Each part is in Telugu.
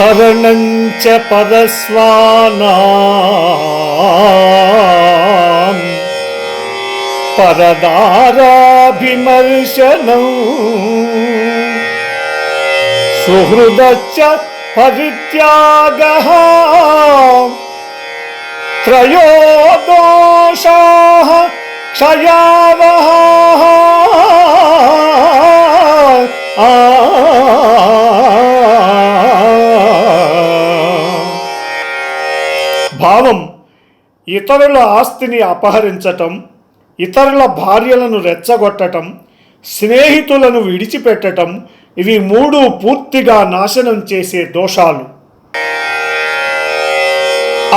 रणं च परस्वाना परदारमर्शनौ सुहृदश्च परित्यागः त्रयो दोषाः क्षयावहा భావం ఇతరుల ఆస్తిని అపహరించటం ఇతరుల భార్యలను రెచ్చగొట్టటం స్నేహితులను విడిచిపెట్టటం ఇవి మూడు పూర్తిగా నాశనం చేసే దోషాలు.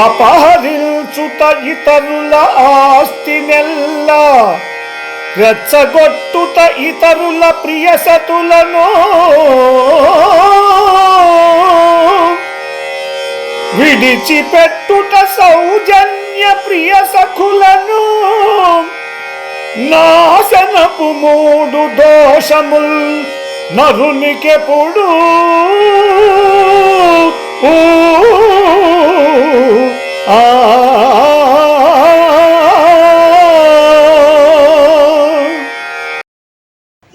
అపహరించుట ఇతరుల ఆస్తి నెల్ల రెచ్చగొట్టుట ఇతరుల ప్రియసతులను విడిచిపెట్టుట సౌజన్య ప్రియ సఖులను. నాశనపు మూడు దోషముల్ నరునికెప్పుడు. ఊ, ఆ.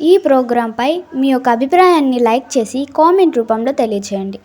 ఈ ప్రోగ్రాంపై మీ యొక్క అభిప్రాయాన్ని లైక్ చేసి కామెంట్ రూపంలో తెలియచేయండి.